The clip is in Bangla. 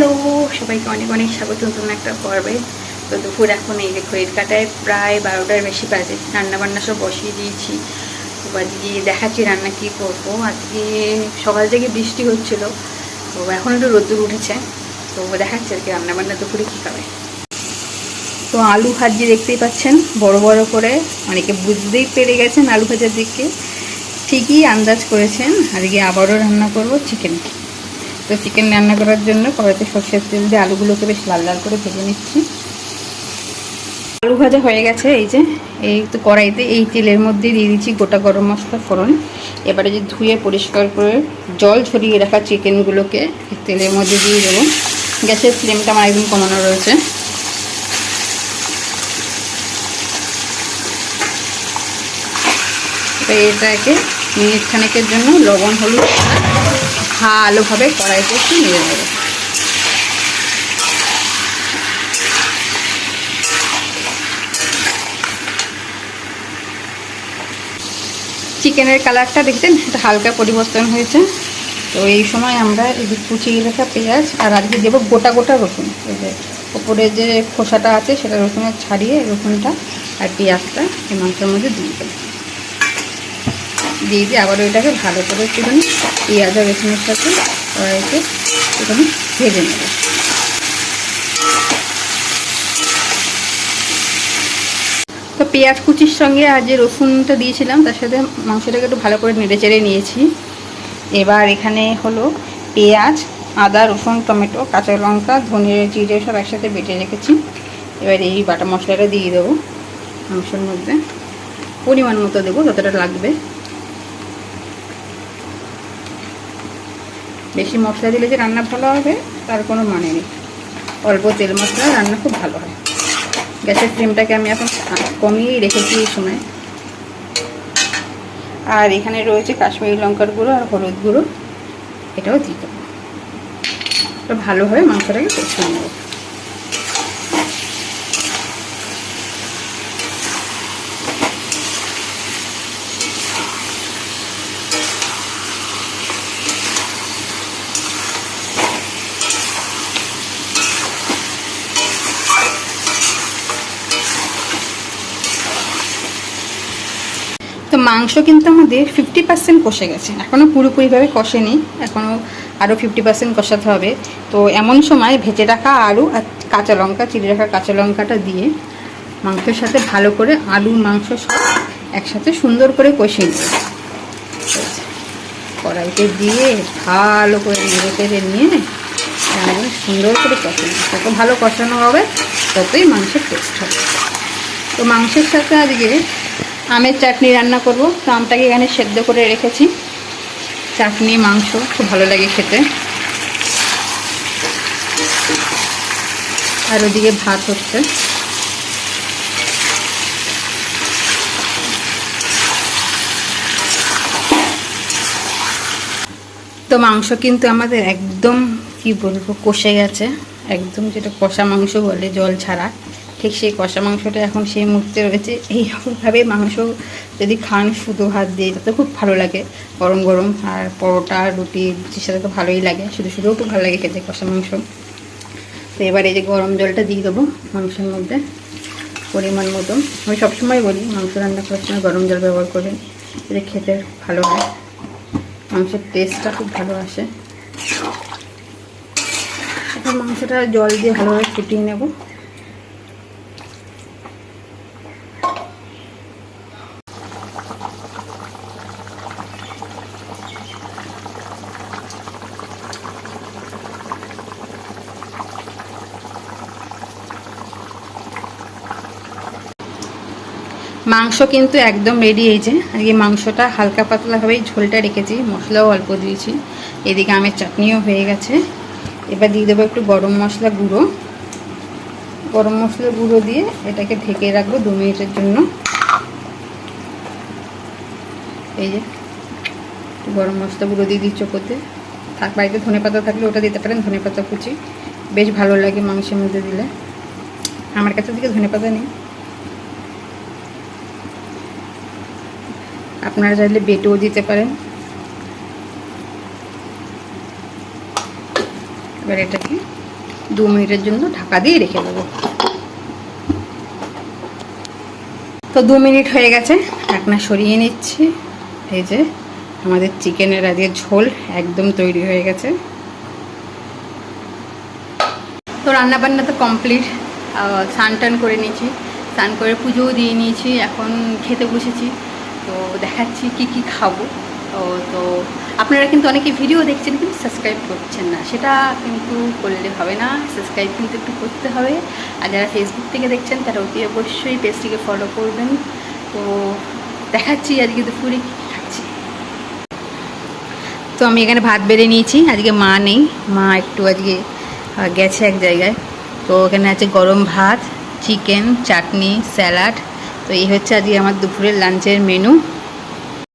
হ্যালো সবাইকে অনেক অনেক স্বাগত নতুন একটা পর্বে। তো দুপুর এখন এই দেখো এর কাটায় প্রায় বারোটার বেশি বাজে রান্না বান্না সব বসিয়ে দিয়েছি। তো আজকে দেখাচ্ছি রান্না কী করব। আজকে সকাল থেকে বৃষ্টি হচ্ছিল, তো এখন একটু রোদ্দুর উঠেছে, তো দেখাচ্ছি আজকে রান্না বান্না দুপুরে কী খাবে। তো আলু ভাজি দেখতেই পাচ্ছেন, বড় বড় করে, অনেকে বুঝতেই পেরে গেছেন আলু ভাজার দিকে ঠিকই আন্দাজ করেছেন, আজকে আবারও রান্না করব চিকেন তো চিকেন রান্না করার জন্য কড়াইতে সর্ষের তেল দিয়ে আলুগুলোকে বেশ লাল লাল করে ভেজে নিচ্ছি। আলু ভাজা হয়ে গেছে, এই যে, এই তো কড়াইতে এই তেলের মধ্যে দিয়ে দিচ্ছি গোটা গরম মশলা ফোড়ন। এবারে যে ধুয়ে পরিষ্কার করে জল ছড়িয়ে রাখা চিকেনগুলোকে তেলের মধ্যে দিয়ে দেবো। গ্যাসের ফ্লেমটা আমার একদম কমানো রয়েছে। তো এটাকে মিনিট খানেকের জন্য লবণ, হলুদ ভালোভাবে কড়াইতে একটু নেড়ে নেবে। চিকেনের কালারটা দেখছেন এটা হালকা পরিবর্তন হয়েছে। তো এই সময় আমরা যে কুচিয়ে রাখা পেঁয়াজ, আর আজকে দেবো গোটা গোটা রসুন। এই যে ওপরে যে খোসাটা আছে, সেটা রসুনের ছাড়িয়ে রসুনটা আর পেঁয়াজটা এই মাংসের মধ্যে দিয়ে দেবো। দিয়ে দিয়ে আবার ওইটাকে ভালো করে একটুখানি পেঁয়াজ আর রসুনের সাথে কড়াইতে একটুখানি ভেজে নেব। তো পেঁয়াজ কুচির সঙ্গে আর যে রসুনটা দিয়েছিলাম, তার সাথে মাংসটাকে একটু ভালো করে নেড়ে চেড়ে নিয়েছি। এবার এখানে হলো পেঁয়াজ, আদা, রসুন, টমেটো, কাঁচা লঙ্কা, ধনে জিরে সব একসাথে বেটে রেখেছি। এবার এই বাটা মশলাটা দিয়ে দেবো। মাংসের মধ্যে পরিমাণ মতো দেবো, যতটা লাগবে। বেশি মশলা দিলে যে রান্না ভালো হবে, তার কোনো মানে নেই। অল্প তেল মশলা রান্না খুব ভালো হয়। গ্যাসের ফ্লেমটাকে আমি এখন কমিয়েই রেখেছি এই সময়। আর এখানে রয়েছে কাশ্মীরি লঙ্কার গুঁড়ো আর হলুদ গুঁড়ো। এটাও দেবো ভালোভাবে মাংসটাকে কষিয়ে নেব। তো মাংস কিন্তু আমাদের ফিফটি পার্সেন্ট কষে গেছে। এখনও পুরোপুরিভাবে কষেনি এখনও আরও ফিফটি পার্সেন্ট কষাতে হবে। তো এমন সময় ভেজে রাখা আলু আর কাঁচা লঙ্কা, চিড়ে রাখা কাঁচা লঙ্কাটা দিয়ে মাংসের সাথে ভালো করে আলু, মাংস সব একসাথে সুন্দর করে কষিয়ে নেবে। কড়াইতে দিয়ে ভালো করে নেড়ে তেড়ে নিয়ে সুন্দর করে কষানো যত ভালো কষানো হবে, ততই মাংসের টেস্ট হবে। তো মাংসের সাথে আজকে আমের চাটনি রান্না করব। তো আমটাকে এখানে সেদ্ধ করে রেখেছি। চাটনি, মাংস খুব ভালো লাগে খেতে। আর ওদিকে ভাত হচ্ছে। তো মাংস কিন্তু আমাদের একদম, কি বলব, কষে গেছে। একদম যেটা কষা মাংস বলে, জল ছাড়া। ঠিক সেই কষা মাংসটা এখন সেই মুহূর্তে রয়েছে। এইভাবে মাংস যদি খান, শুধু ভাত দিয়ে, তাতে খুব ভালো লাগে গরম গরম। আর পরোটা, রুটি, রুটির সাথে তো ভালোই লাগে। শুধু শুধুও খুব ভালো লাগে খেতে কষা মাংস। তো এবার এই যে গরম জলটা দিয়ে দেবো মাংসের মধ্যে পরিমাণ মতো। আমি সবসময় বলি, মাংস রান্না করার সময় গরম জল ব্যবহার করে এতে খেতে ভালো হয়। মাংসের টেস্টটা খুব ভালো আসে। এখন মাংসটা জল দিয়ে ভালোভাবে ফুটিয়ে নেব। মাংস কিন্তু একদম রেডি হয়েছে আজকে মাংসটা হালকা পাতলাভাবেই ঝোলটা রেখেছি, মশলাও অল্প দিয়েছি। এদিকে আমের চাটনিও হয়ে গেছে। এবার দিয়ে দেবো একটু গরম মশলা গুঁড়ো। গরম মশলা গুঁড়ো দিয়ে এটাকে ঢেকে রাখব দু মিনিটের জন্য। এই যে গরম মশলা গুঁড়ো দিয়ে দিচ্ছ করতে থাক, বাড়িতে ধনে পাতা থাকলে ওটা দিতে পারেন, ধনে পাতা কুচি। বেশ ভালো লাগে মাংসের মধ্যে দিলে। আমার কাছে দিকে ধনে পাতা নেই। আপনারা চাইলে বেটেও দিতে পারেন। এবার এটাকে দু মিনিটের জন্য ঢাকা দিয়ে রেখে দেবো। তো দু মিনিট হয়ে গেছে, ঢাকনা সরিয়ে নিচ্ছি। এই যে আমাদের চিকেনের আজকে ঝোল একদম তৈরি হয়ে গেছে। তো রান্না বান্না তো কমপ্লিট স্নান টান করে নিয়েছি। স্নান করে পুজোও দিয়ে নিয়েছি, এখন খেতে বসেছি। তো দেখাচ্ছি কি কি খাব। তো আপনারা কিন্তু অনেকে ভিডিও দেখছেন কিন্তু সাবস্ক্রাইব করছেন না। সেটা কিন্তু করলে হবে না সাবস্ক্রাইব কিন্তু একটু করতে হবে। আর যারা ফেসবুক থেকে দেখছেন, তারা অতি অবশ্যই পেজটিকে ফলো করবেন। তো দেখাচ্ছি আজকে দুপুরে কী খাচ্ছি। তো আমি এখানে ভাত বেড়ে নিয়েছি, আজকে মা নেই। মা একটু আজকে গেছে এক জায়গায়। তো এখানে আছে গরম ভাত চিকেন চাটনি স্যালাড তো এই হচ্ছে আজকে আমার দুপুরের লাঞ্চের মেনু